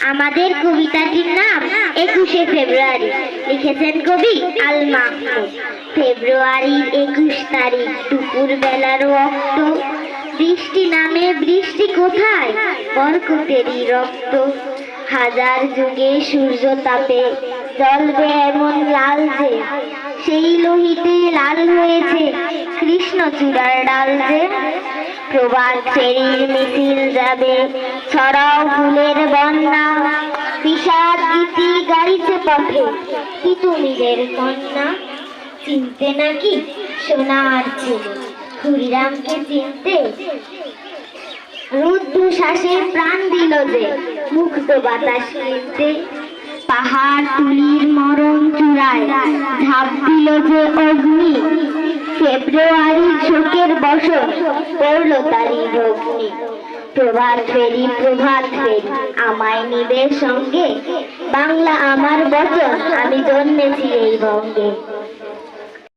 আমাদের কবিতাটির নাম একুশে ফেব্রুয়ারি। লিখেছেন কবি আল মাহমুদ। ফেব্রুয়ারির একুশ তারিখ দুপুর বেলার রক্ত। বৃষ্টি নামে, বৃষ্টি কোথায়? বরকতেরই রক্ত। হাজার যুগে সূর্য তাপে, জ্বলবে এমন লাল যে, সেই লোহিতে লাল হয়েছে কৃষ্ণচূড়ার ডাল যে। প্রবাদ ফেরির মিছিল যাবে, ছড়াও ফুলের গাইছে পথে। তুমিদের কন্যা? চিনতে নাকি সোনার ছেলে? খুড়িরামকে চিনতে? রুদ্ধ শ্বাসে প্রাণ দিল যে, মুক্ত বাতাস কিনতে। পাহাড় তুলির মরণ চূড়ায় ঝাঁপ দিল যে অগ্নি। ফেব্রুয়ারির শোকের বছর পড়ল তারই ভগ্নি। প্রভাত ফেরি প্রভাত ফেরি, আমায় নিবে সঙ্গে বাংলা আমার বচন আমি জন্মেছি এই বঙ্গে।